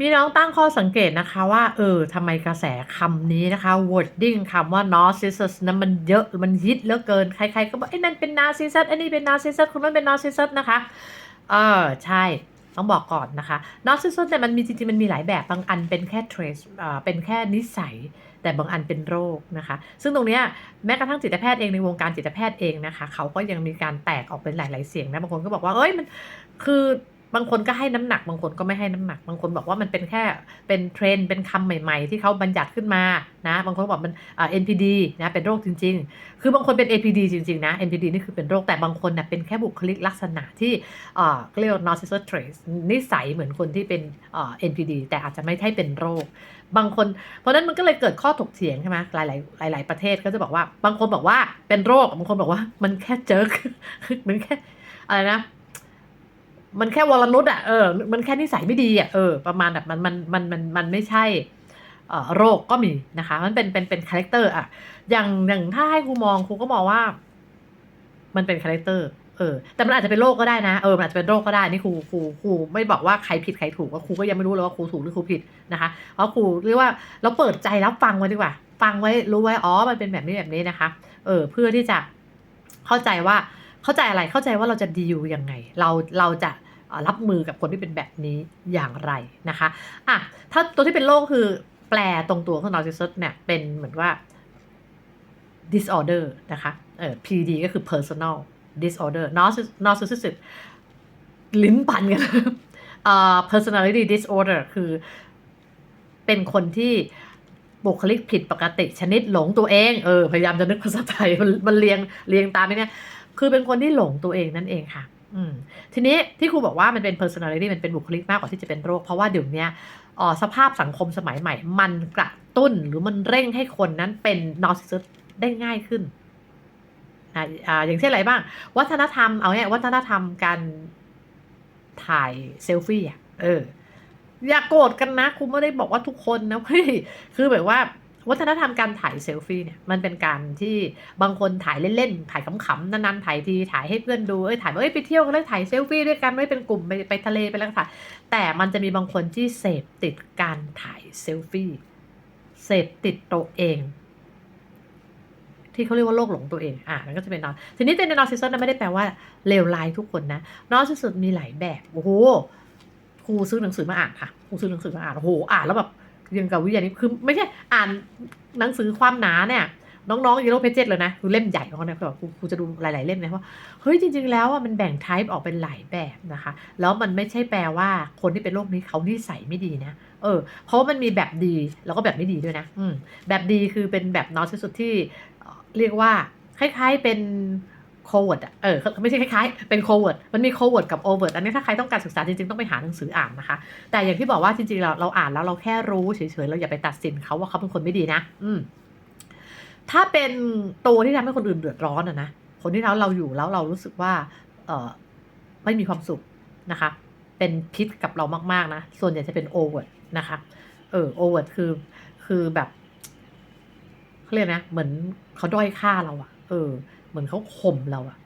มีน้องตั้งข้อสังเกตนะคะว่าเออทำไมกระแสคำนี้นะคะ wording คำว่า narcissus นั้นมันเยอะมันฮิตเหลือเกิน ใครๆก็บอกไอ้นั่นเป็น narcissus ไอ้นี่เป็น narcissus คนนั้นเป็น narcissus นะคะ เออใช่ต้องบอกก่อนนะคะ narcissus เนี่ยมันมีจริงๆ มันมีหลายแบบ บางอันเป็นแค่ trace อ่าเป็นแค่นิสัย แต่บางอันเป็นโรคนะคะ ซึ่งตรงเนี้ยแม้กระทั่งจิตแพทย์เองในวงการจิตแพทย์เองนะคะ เขาก็ยังมีการแตกออกเป็นหลาย ๆ เสียงนะ บางคนก็บอกว่า เอ้ยมันคือ บางคนก็ให้น้ำหนัก บางคนก็ไม่ให้น้ำหนัก บางคนบอกว่ามันเป็นแค่เป็นเทรนเป็นคำใหม่ ๆ ที่เขาบัญญัติขึ้นมานะบางคนบอกมันอ่า NPD นะเป็นโรคจริง ๆ คือบางคนเป็น APD จริงๆนะ NPD นี่คือเป็นโรคแต่บางคนน่ะเป็นแค่บุคลิกลักษณะที่เอ่อเรียกว่า narcissistic traits นิสัยเหมือนคนที่เป็นเอ่อ NPD แต่อาจจะไม่ใช่เป็นโรค บางคน เพราะนั้นมันก็เลยเกิดข้อถกเถียงใช่ไหมหลายๆหลาย ๆประเทศก็จะบอกว่า บางคนบอกว่าเป็นโรคบางคนบอกว่ามันแค่เจิกมันแค่อะไรนะ มันแค่วรนุษย์อะเออมันแค่นิสัยไม่ดีอะเออประมาณแบบมันมันมันมันมันไม่ใช่โรคก็มีนะคะ มันเป็นเป็นเป็นคาแรคเตอร์อะอย่างอย่างถ้าให้ครูมองครูก็มองว่า มันเป็นคาแรคเตอร์เออแต่มันอาจจะเป็นโรคก็ได้นะเออมันอาจจะเป็นโรคก็ได้นี่ครูครูครูไม่บอกว่าใครผิดใครถูกว่าครูก็ยังไม่รู้เลยว่าครูถูกหรือครูผิดนะคะเพราะครูเรียกว่าเราเปิดใจรับฟังไว้ดีกว่า ฟังไว้รู้ไว้อ๋อมันเป็นแบบนี้แบบนี้นะคะ เออเพื่อที่จะเข้าใจว่า เข้าใจอะไรเข้าใจว่าเราจะดีลยังไง เราเราจะรับมือกับคนที่เป็นแบบนี้อย่างไรนะคะอะถ้าตัวที่เป็นโรคคือแปลตรงตัวของ narcissist เนี่ยเป็นเหมือนว่า disorder นะคะเออ PD ก็คือ personal disorder narciss- narcissistic ลิ้นปันกันเอ่อ personality disorder คือเป็นคนที่บุคลิกผิดปกติชนิดหลงตัวเอง เออ พยายามจะนึกภาษาไทย มันมันเรียงเรียงตามนี้เนี่ย คือเป็นคนที่หลงตัวเองนั่นเองค่ะ อืมทีนี้ที่ครูบอกว่ามันเป็น personality มันเป็นบุคลิกมากกว่าที่จะเป็นโรค เพราะว่าเดี๋ยวนี้ออสภาพสังคมสมัยใหม่ มันกระตุ้นหรือมันเร่งให้คนนั้นเป็น narcissist ได้ง่ายขึ้นอ่าอ่าอย่างเช่นอะไรบ้าง วัฒนธรรมเอาเนี่ยวัฒนธรรมการถ่ายเซลฟี่อะเอออย่าโกรธกันนะครูไม่ได้บอกว่าทุกคนนะเฮ้ยคือแบบว่า วัฒนธรรมการถ่ายเซลฟี่เนี่ยมันเป็นการที่บางคนถ่ายเล่นๆ ถ่ายขำๆนานๆถ่ายทีถ่ายให้เพื่อนดูเอ้ยถ่ายว่าเอ้ยไปเที่ยวกันแล้วถ่ายเซลฟี่ด้วยกันไม่เป็นกลุ่มไปไปทะเลไปแล้วก็ถ่ายแต่มันจะมีบางคนที่เสพติดการถ่ายเซลฟี่เสพติดตัวเอง ที่เขาเรียกว่าโรคหลงตัวเองอะมันก็จะเป็นนอนทีนี้ในนอซิสต์ไม่ได้แปลว่าเลวร้ายทุกคนนะนอซิสต์มีหลายแบบโอ้โหครูซื้อหนังสือมาอ่านค่ะครูซื้อหนังสือมาอ่านโอ้โหอ่านแล้วแบบ ยังกับวิทยานี้คือไม่ใช่อ่านหนังสือความหนาเนี่ยน้องๆยีโร่เพจเจ็เลยนะคือเล่มใหญ่ของเขาเนี่ยคือแบบครูครูจะดูหลาย ๆ เล่มนะว่าเฮ้ยจริง ๆ แล้วอะมันแบ่งไทป์ออกเป็นหลายแบบนะคะ แล้วมันไม่ใช่แปลว่าคนที่เป็นโรคนี้เขานิสัยไม่ดีนะเออเพราะมันมีแบบดีแล้วก็แบบไม่ดีด้วยนะอืมแบบดีคือเป็นแบบน้อซิสุดที่เรียกว่าคล้ายๆเป็น โคเวิร์ดอะเออไม่ใช่คล้ายๆ เป็นโคเวิร์ดมันมีโคเวิร์ดกับโอเวิร์ดอันนี้ถ้าใครต้องการศึกษาจริงๆ ต้องไปหาหนังสืออ่านนะคะ แต่อย่างที่บอกว่าจริงๆเราเราอ่านแล้วเราแค่รู้เฉยๆ เราอย่าไปตัดสินเขาว่าเขาเป็นคนไม่ดีนะ อืม ถ้าเป็นตัวที่ทำให้คนอื่นเดือดร้อนอะนะ คนที่เราเราอยู่แล้วเรารู้สึกว่า เออไม่มีความสุขนะคะ เป็นพิษกับเรามากๆนะ ส่วนใหญ่จะเป็นโอเวิร์ดนะคะ เออโอเวิร์ดคือ คือแบบเขาเรียกนะ เหมือนเขาด้อยค่าเราอะเออ เหมือนเขาข่มเราอะ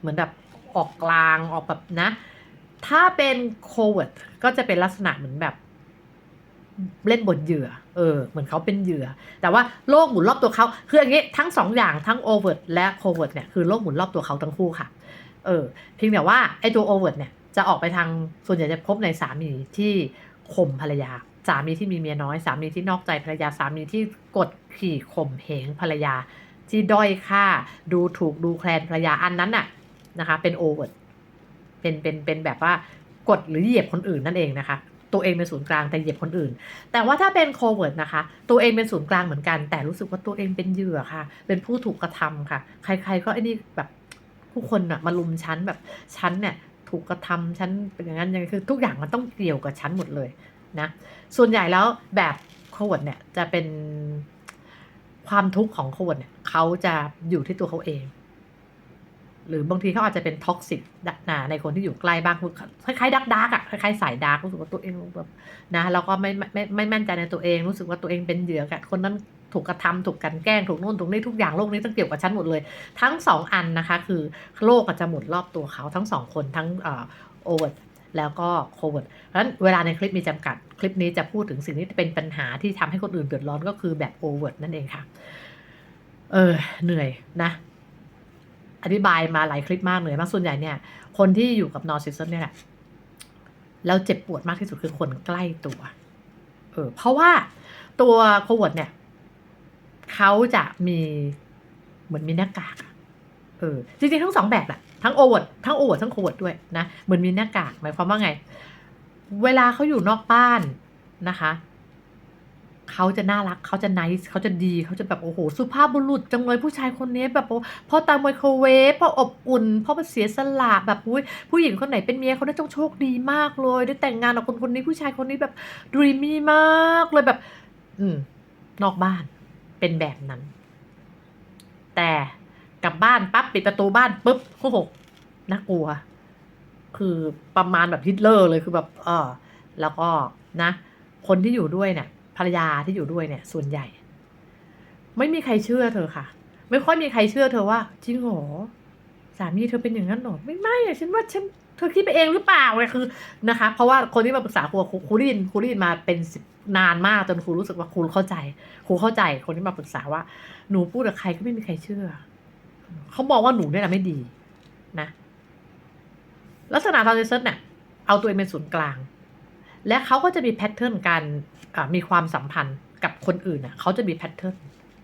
เหมือนแบบออกกลางออกแบบนะ ถ้าเป็นโคเวิร์ดก็จะเป็นลักษณะเหมือนแบบ เล่นบนเหยื่อ เออ เหมือนเขาเป็นเหยื่อ แต่ว่าโลกหมุนรอบตัวเขาคืออย่างนี้ทั้งสองอย่างทั้งโอเวิร์และโคเวิร์ดเนี่ยคือโลกหมุนรอบตัวเขาทั้งคู่ค่ะ เออเพียงแต่ว่าไอ้ตัวโอเวิร์เนี่ยจะออกไปทางส่วนใหญ่จะพบในสามีที่ข่มภรรยาสามีที่มีเมียน้อยสามีที่นอกใจภรรยาสามีที่กดขี่ข่มเหงภรรยา ที่ด้อยค่า ดูถูกดูแคลนภรรยาอันนั้นน่ะนะคะ เป็นโอเวิร์เป็นเป็นเป็นแบบว่ากดหรือเหยียบคนอื่นนั่นเองนะคะ ตัวเองเป็นศูนย์กลางแต่เหยียบคนอื่น แต่ว่าถ้าเป็นโคเวิร์ดนะคะ ตัวเองเป็นศูนย์กลางเหมือนกัน แต่รู้สึกว่าตัวเองเป็นเหยื่อค่ะ เป็นผู้ถูกกระทำค่ะ ใคร ๆ ก็ไอ้นี่แบบผู้คนอะมาลุมฉันแบบฉันเนี่ยถูกกระทำฉันเป็นอย่างนั้นอย่างนี้คือทุกอย่างมันต้องเกี่ยวกับฉันหมดเลยนะส่วนใหญ่แล้วแบบโควิดเนี่ยจะเป็น ความทุกข์ของควิดเนี่ยเขาจะอยู่ที่ตัวเขาเอง หรือบางทีเขาอาจจะเป็นท็อกซิกนะในคนที่อยู่ใกล้บ้างคือคล้ายๆดักดักๆอะคล้ายๆสายดาร์กรู้สึกว่าตัวเองแบบนะแล้วก็ไม่ไม่ไม่ไม่มั่นใจในตัวเอง รู้สึกว่าตัวเองเป็นเหยื่อกับคนนั้นถูกกระทำถูกกันแกล้งถูกนู่นถูกนี่ทุกอย่างโลกนี้ต้องเกี่ยวกับฉันหมดเลย ทั้งสองอันนะคะ คือโลกอาจจะหมุนรอบตัวเขาทั้งสองคนทั้งอ่อโอเวิร์ แล้วก็โควิดเพราะฉะนั้นเวลาในคลิปมีจำกัด คลิปนี้จะพูดถึงสิ่งที่เป็นปัญหาที่ทำให้คนอื่นเดือดร้อนก็คือแบบโอเวอร์นั่นเองค่ะ เออ เหนื่อยนะ อธิบายมาหลายคลิปมากเหนื่อยมากส่วนใหญ่เนี่ย คนที่อยู่กับนอร์ซิสเนี่ยแหละแล้วเจ็บปวดมากที่สุดคือคนใกล้ตัว เออ เพราะว่าตัวโควิดเนี่ยเขาจะมีเหมือนมีหน้ากาก เออ จริงๆทั้งสองแบบแหละ ทั้งโอเวอร์ทั้งโอเวอร์ทั้งโควิดด้วยนะเหมือนมีหน้ากากหมายความว่าไง เวลาเขาอยู่นอกบ้านนะคะเขาจะน่ารักเขาจะไนส์เขาจะดีเขาจะแบบโอ้โหสุภาพบุรุษจังเลยผู้ชายคนนี้แบบพ่อตามไมโครเวฟพ่ออบอุ่นพ่อมาเสียสละแบบอุ้ยผู้หญิงคนไหนเป็นเมียเขาได้ต้องโชคดีมากเลย ได้แต่งงานกับคนคนนี้ผู้ชายคนนี้แบบดรีมี่มากเลยแบบ อืมนอกบ้านเป็นแบบนั้น แต่ ลับบ้านปั๊บปิดประตูบ้านปุ๊บโอ้โหน่ากลัว คือประมาณแบบฮิตเลอร์เลยคือแบบเออแล้วก็นะ คนที่อยู่ด้วยเนี่ยภรรยาที่อยู่ด้วยเนี่ย ส่วนใหญ่ ไม่มีใครเชื่อเธอค่ะ ไม่ค่อยมีใครเชื่อเธอว่าจริงหรอสามีเธอเป็นอย่างนั้นเหรอไม่ไม่อะฉันว่าฉันเธอคิดไปเองหรือเปล่าเลยคือนะคะ เพราะว่าคนที่มาปรึกษาครูครูครูได้ยินครูได้ยินมาเป็นนานมากจนครูรู้สึกว่าครูเข้าใจ ครูเข้าใจคนที่มาปรึกษาว่า หนูพูดกับใครก็ไม่มีใครเชื่อ เขาบอกว่าหนูเนี่ยนะไม่ดีนะลักษณะทรานซิสเนี่ยเอาตัวเองเป็นศูนย์กลาง และเขาก็จะมีแพทเทิร์นการมีความสัมพันธ์กับคนอื่นน่ะเขาจะมีแพทเทิร์น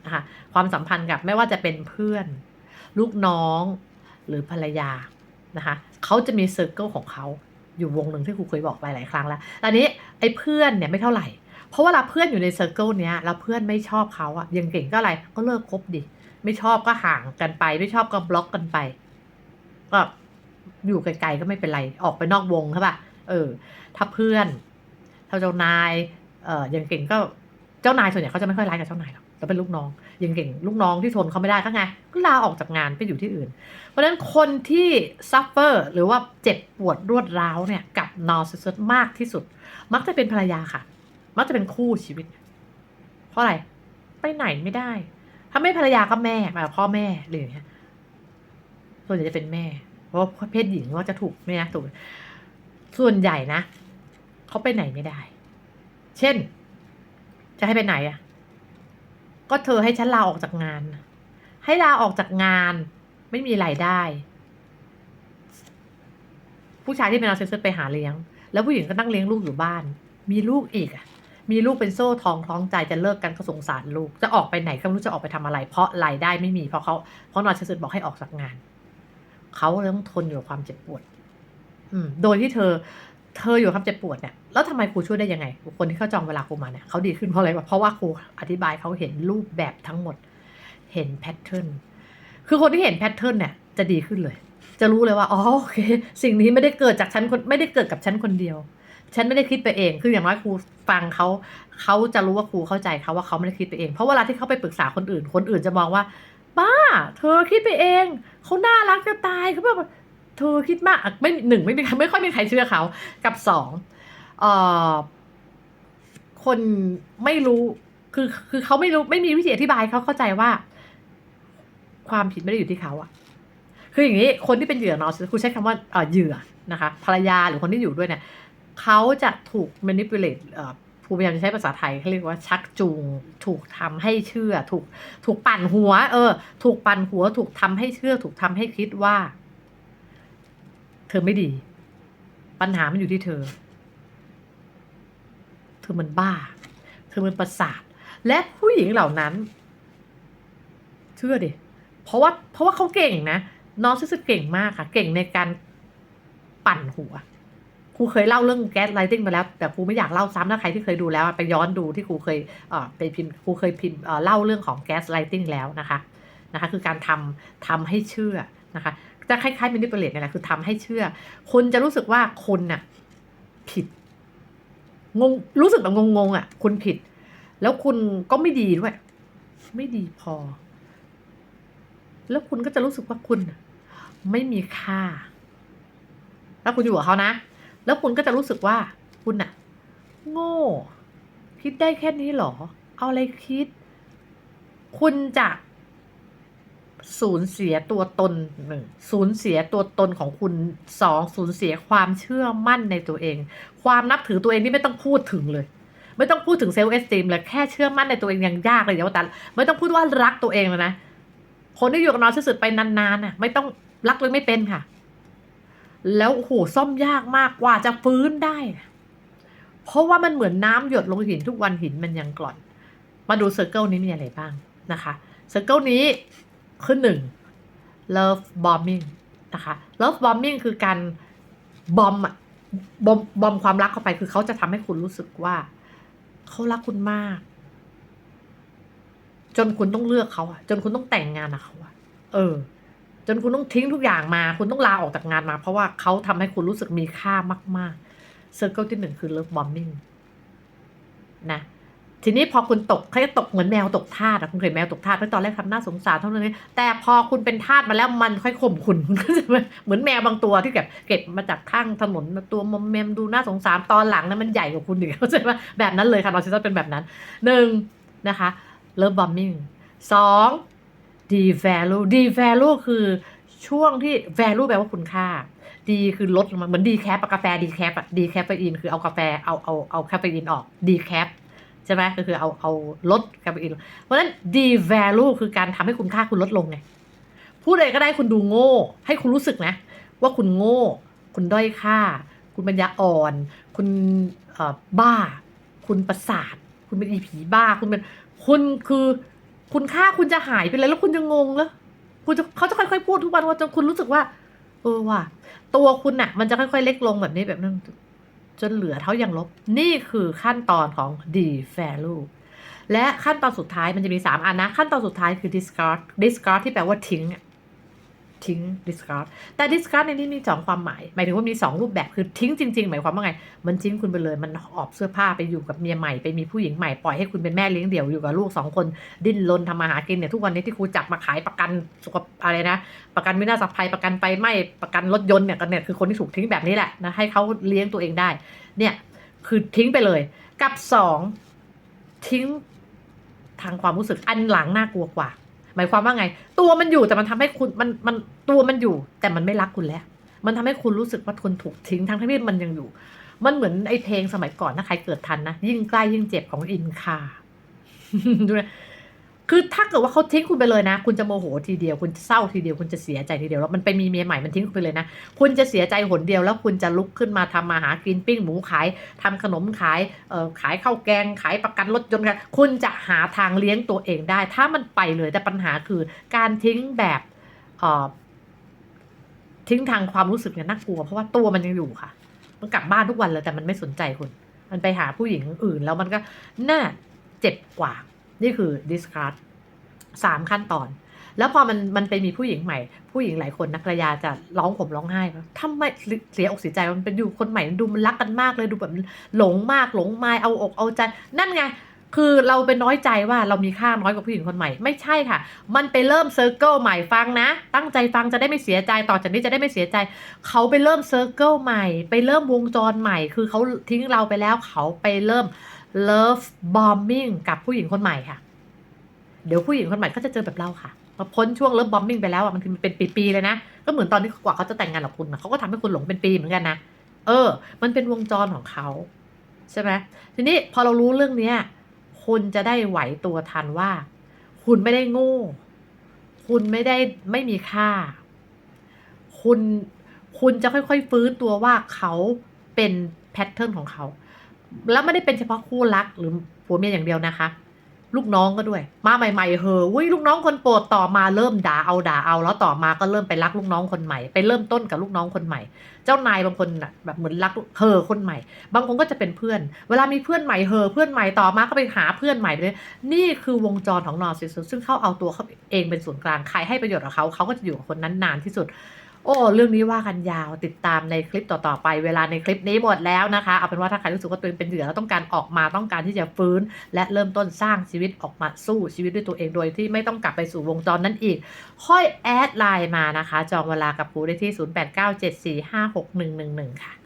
นะคะความสัมพันธ์กับไม่ว่าจะเป็นเพื่อน ลูกน้องหรือภรรยานะคะเขาจะมีเซอร์เคิลของเขาอยู่วงหนึ่งที่ครูเคยบอกไปหลายครั้งแล้วตอนนี้ไอ้เพื่อนเนี่ยไม่เท่าไหร่ เพราะว่าเราเพื่อนอยู่ในเซอร์เคิลเนี้ยแล้วเพื่อนไม่ชอบเขาอะยังเก่งก็อะไรก็เลิกคบดิ ไม่ชอบก็ห่างกันไป ไม่ชอบก็บล็อกกันไป ก็อยู่ไกลๆก็ไม่เป็นไร ออกไปนอกวงใช่ป่ะเออ ถ้าเพื่อนถ้าเจ้านาย เอ่อยังเก่งก็เจ้านายส่วนใหญ่เขาจะไม่ค่อยร้ายกับเจ้านายหรอกแต่เป็นลูกน้องยังเก่งลูกน้องที่ทนเขาไม่ได้ก็ไงก็ลาออกจากงานไปอยู่ที่อื่น เพราะฉะนั้นคนที่ suffer หรือว่าเจ็บปวดรวดร้าวเนี่ยกับ narcissist มากที่สุด มักจะเป็นภรรยาค่ะ มักจะเป็นคู่ชีวิต เพราะอะไร ไปไหนไม่ได้ ถ้าไม่ภรรยาก็แม่แบบพ่อแม่หรือย่างเงี้ยส่วนใหญ่จะเป็นแม่ เพราะเพศหญิงก็จะถูกไหมนะถูกส่วนใหญ่นะเขาไปไหนไม่ได้ เช่น จะให้ไปไหนอะ ก็เธอให้ฉันลาออกจากงาน ให้ลาออกจากงาน ไม่มีรายได้ ผู้ชายที่เป็นนาร์ซิสซิสไปหาเลี้ยง แล้วผู้หญิงก็นั่งเลี้ยงลูกอยู่บ้าน มีลูกอีกอะ มีลูกเป็นโซ่ทองท้องใจจะเลิกกันก็สงสารลูก จะออกไปไหนก็ไม่รู้จะออกไปทำอะไร เพราะรายได้ไม่มีเพราะเขาเพราะนาร์ซิสซิสบอกให้ออกจากงาน เขาเลยต้องทนอยู่กับความเจ็บปวด อืม โดยที่เธอ เธออยู่กับความเจ็บปวดเนี่ยแล้วทำไมครูช่วยได้ยังไงคนที่เขาจองเวลาครูมาเนี่ยเขาดีขึ้นเพราะอะไรเพราะว่าครูอธิบายเขาเห็นรูปแบบทั้งหมด เห็นแพทเทิร์นคือคนที่เห็นแพทเทิร์นเนี่ยจะดีขึ้นเลย จะรู้เลยว่าอ๋อโอเค สิ่งนี้ไม่ได้เกิดจากฉันคนไม่ได้เกิดกับฉันคนเดียว ฉันไม่ได้คิดไปเอง คืออย่างน้อยครูฟังเขาเขาจะรู้ว่าครูเข้าใจเขาว่าเขาไม่ได้คิดไปเอง เพราะเวลาที่เขาไปปรึกษาคนอื่น คนอื่นจะมองว่า บ้า เธอคิดไปเอง เขาน่ารักจะตายเขาแบบเธอคิดมาก ไม่หนึ่งไม่มีใครไม่ค่อยมีใครเชื่อเขา กับสองเอ่อคนไม่รู้ คือคือเขาไม่รู้ไม่มีวิธีอธิบายเขาเข้าใจว่า ความผิดไม่ได้อยู่ที่เขาอะคืออย่างนี้คนที่เป็นเหยื่อเนาะคุณใช้คำว่าเอ่อเหยื่อนะคะ ภรรยาหรือคนที่อยู่ด้วยเนี่ย เขาจะถูก manipulate เอ่อครูพยายามจะใช้ภาษาไทยเขาเรียกว่าชักจูง ถูกทำให้เชื่อ ถูกถูกปั่นหัว เออ ถูกปั่นหัว ถูกทำให้เชื่อ ถูกทำให้คิดว่า เธอไม่ดี ปัญหามันอยู่ที่เธอ เธอมันบ้า เธอมันประสาท และผู้หญิงเหล่านั้น เชื่อดิ เพราะว่า เพราะว่าเขาเก่งนะ น้องซื่อๆเก่งมากค่ะ เก่งในการปั่นหัว ครูเคยเล่าเรื่องแก๊สไลติงไปแล้ว แต่ครูไม่อยากเล่าซ้ำถ้าใครที่เคยดูแล้วไปย้อนดูที่ครูเคยเอ่อไปพิมพ์ครูเคยพิมพ์เล่าเรื่องของแก๊สไลติงแล้วนะคะนะคะคือการทำทำให้เชื่อนะคะจะคล้ายๆมินิเปเลตนี่แหละคือทำให้เชื่อคุณจะรู้สึกว่าคุณน่ะผิดงงรู้สึกแบบงงๆอะคุณผิด แล้วคุณก็ไม่ดีด้วย ไม่ดีพอ แล้วคุณก็จะรู้สึกว่าคุณ ไม่มีค่าแล้วคุณอยู่กับเขานะ แล้วคุณก็จะรู้สึกว่าคุณน่ะ โง่ คิดได้แค่นี้หรอ เอาอะไรคิด คุณจะสูญเสียตัวตนหนึ่งสูญเสียตัวตนของคุณสองสูญเสียความเชื่อมั่นในตัวเอง ความนับถือตัวเองนี่ไม่ต้องพูดถึงเลย ไม่ต้องพูดถึงเซลล์เอสติมเลยแค่เชื่อมั่นในตัวเองยังยากเลยเดี๋ยวแต่ไม่ต้องพูดว่ารักตัวเองเลยนะคนที่อยู่กับนอนสุดไปนานๆน่ะ ไม่ต้องรักเลยไม่เป็นค่ะ แล้วโหซ่อมยากมากกว่าจะฟื้นได้ เพราะว่ามันเหมือนน้ำหยดลงหินทุกวันหินมันยังกร่อน มาดูเซอร์เคิลนี้มีอะไรบ้างนะคะเซอร์เคิลนี้คือหนึ่ง love bombing นะคะ love bombing คือการบอมอะบอมบอมความรักเข้าไปคือเขาจะทำให้คุณรู้สึกว่าเขารักคุณมาก จนคุณต้องเลือกเขาอะจนคุณต้องแต่งงานกับเขาอะเออ จนคุณต้องทิ้งทุกอย่างมา คุณต้องลาออกจากงานมา เพราะว่าเขาทำให้คุณรู้สึกมีค่ามากๆเซอร์เคิลที่หนึ่งคือ love bombing นะทีนี้พอคุณตกเขาจะตกเหมือนแมวตกทาสอะคุณเคยแมวตกทาสเพราะตอนแรกทำหน้าสงสารเท่านั้นเองแต่พอคุณเป็นทาสมาแล้วมันค่อยข่มคุณก็จะเหมือนแมวบางตัวที่แบบเก็บมาจากข้างถนนตัวมอมแมมดูน่าสงสารตอนหลังนั้นมันใหญ่กว่าคุณอีกเข้าใจไหมแบบนั้นเลยค่ะนอร์ซิสตันเป็นแบบนั้นหนึ่งนะคะเลิฟบอมมิ่งสอง ดีแวลูดีแวลูคือช่วงที่ value แปลว่าคุณค่า ดีคือลดลงมาเหมือนดีแคปกาแฟดีแคปอะดีแคฟเฟอีนคือเอากาแฟเอาเอาเอาแคาเฟอีนออกดีแคปใช่ไหมก็คือเอาเอาลดแคาเฟอีนเพราะฉะนั้น devalue คือการทำให้คุณค่าคุณลดลงไงพูดอะไรก็ได้คุณดูโง่ ให้คุณรู้สึกนะ ว่าคุณโง่ คุณด้อยค่า คุณปัญญาอ่อน คุณบ้า คุณประสาท คุณเป็นอีผีบ้าคุณเป็นคุณคือ คุณค่าคุณจะหายไปเลยแล้วคุณจะงงแล้วคุณจะเขาจะค่อยๆพูดทุกวันว่าจนคุณรู้สึกว่า เออว่ะตัวคุณน่ะ มันจะค่อยๆเล็กลงแบบนี้แบบนั้นจนเหลือเท่าอย่างลบ นี่คือขั้นตอนของ devalue และขั้นตอนสุดท้ายมันจะมี 3 อันนะ ขั้นตอนสุดท้ายคือ discard discard ที่แปลว่าทิ้ง ทิ้ง discard แต่ discard ในนี้มีสองความหมาย หมายถึงว่ามี2รูปแบบคือทิ้งจริง ๆ หมายความว่าไง มันทิ้งคุณไปเลย มันออบเสื้อผ้าไปอยู่กับเมียใหม่ไปมีผู้หญิงใหม่ปล่อยให้คุณเป็นแม่เลี้ยงเดี่ยวอยู่กับลูกสองคนดิ้นรนทำมาหากินเนี่ยทุกวันนี้ที่ครูจับมาขายประกันสุขอะไรนะ ประกันวินาศภัยประกันไฟไหม้ประกันรถยนต์เนี่ยก็เนี่ยคือคนที่ถูกทิ้งแบบนี้แหละนะให้เขาเลี้ยงตัวเองได้ เนี่ยคือทิ้งไปเลย กับสองทิ้งทางความรู้สึกอันหลังน่ากลัวกว่า หมายความว่าไง ตัวมันอยู่แต่มันทำให้คุณมันมันตัวมันอยู่ แต่มันไม่รักคุณแล้ว มันทำให้คุณรู้สึกว่าคุณถูกทิ้งทั้งที่มันยังอยู่ มันเหมือนไอ้เพลงสมัยก่อนถ้าใครเกิดทันนะยิ่งใกล้ยิ่งเจ็บของอินคาดูนะ คือถ้าเกิดว่าเขาทิ้งคุณไปเลยนะ คุณจะโมโหทีเดียว คุณจะเศร้าทีเดียว คุณจะเสียใจทีเดียว แล้วมันไปมีเมียใหม่ มันทิ้งคุณไปเลยนะ คุณจะเสียใจหนเดียว แล้วคุณจะลุกขึ้นมาทำมาหากินปิ้งหมูขายทำขนมขาย เอ่อ ขายข้าวแกง ขายประกันรถยนต์กันคุณจะหาทางเลี้ยงตัวเองได้ ถ้ามันไปเลย แต่ปัญหาคือการทิ้งแบบ เอ่อ ทิ้งทางความรู้สึกเนี่ยน่ากลัว เพราะว่าตัวมันยังอยู่ค่ะ มันกลับบ้านทุกวันเลย แต่มันไม่สนใจคุณ มันไปหาผู้หญิงอื่น แล้วมันก็น่าเจ็บกว่า นี่คือ discard สามขั้นตอน แล้วพอมันมันไปมีผู้หญิงใหม่ ผู้หญิงหลายคนนะภรรยาจะร้องผมร้องไห้ว่าทำไมเสียอกเสียใจมันเป็นอยู่คนใหม่ดูมันรักกันมากเลยดูแบบหลงมากหลงไมาเอาอกเอาใจนั่นไงคือเราเป็นน้อยใจว่าเรามีค่าน้อยกว่าผู้หญิงคนใหม่ไม่ใช่ค่ะ มันไปเริ่มเซอร์เคิลใหม่ฟังนะ ตั้งใจฟังจะได้ไม่เสียใจต่อจากนี้จะได้ไม่เสียใจ เขาไปเริ่มเซอร์เคิลใหม่ ไปเริ่มวงจรใหม่ คือเขาทิ้งเราไปแล้วเขาไปเริ่ม love bombing กับผู้หญิงคนใหม่ค่ะ เดี๋ยวผู้หญิงคนใหม่ก็จะเจอแบบเราค่ะพอพ้นช่วงเริ่มบอมบิ้งไปแล้วอะมันคือเป็นปีๆเลยนะก็เหมือนตอนที่กว่าเขาจะแต่งงานกับคุณเขาก็ทำให้คุณหลงเป็นปีเหมือนกันนะเออ มันเป็นวงจรของเขาใช่ไหมทีนี้พอเรารู้เรื่องเนี้ยคุณจะได้ไหวตัวทันว่า คุณไม่ได้โง่ คุณไม่ได้ไม่มีค่า คุณคุณจะค่อยๆฟื้นตัวว่าเขาเป็นแพทเทิร์นของเขา แล้วไม่ได้เป็นเฉพาะคู่รักหรือผัวเมียอย่างเดียวนะคะ ลูกน้องก็ด้วย มาใหม่ๆเหอะอุ้ยลูกน้องคนโปรดต่อมาเริ่มด่าเอาด่าเอาแล้วต่อมาก็เริ่มไปรักลูกน้องคนใหม่ ไปเริ่มต้นกับลูกน้องคนใหม่ เจ้านายบางคนน่ะแบบเหมือนรักเหอคนใหม่ บางคนก็จะเป็นเพื่อน เวลามีเพื่อนใหม่เหอเพื่อนใหม่ต่อมาก็ไปหาเพื่อนใหม่เลยนี่คือวงจรของนอร์ซิสซึ่งเขาเอาตัวเขาเองเป็นศูนย์กลางใครให้ประโยชน์กับเขาเขาก็จะอยู่กับคนนั้นนานที่สุด โอ้เรื่องนี้ว่ากันยาวติดตามในคลิปต่อๆไป เวลาในคลิปนี้หมดแล้วนะคะเอาเป็นว่าถ้าใครรู้สึกว่าตัวเองเป็นเหยื่อแล้วต้องการออกมาต้องการที่จะฟื้น และเริ่มต้นสร้างชีวิตออกมาสู้ชีวิตด้วยตัวเองโดยที่ไม่ต้องกลับไปสู่วงจรนั้นอีก ค่อยแอดไลน์มานะคะ จองเวลากับครูได้ที่ 0897456111 ค่ะ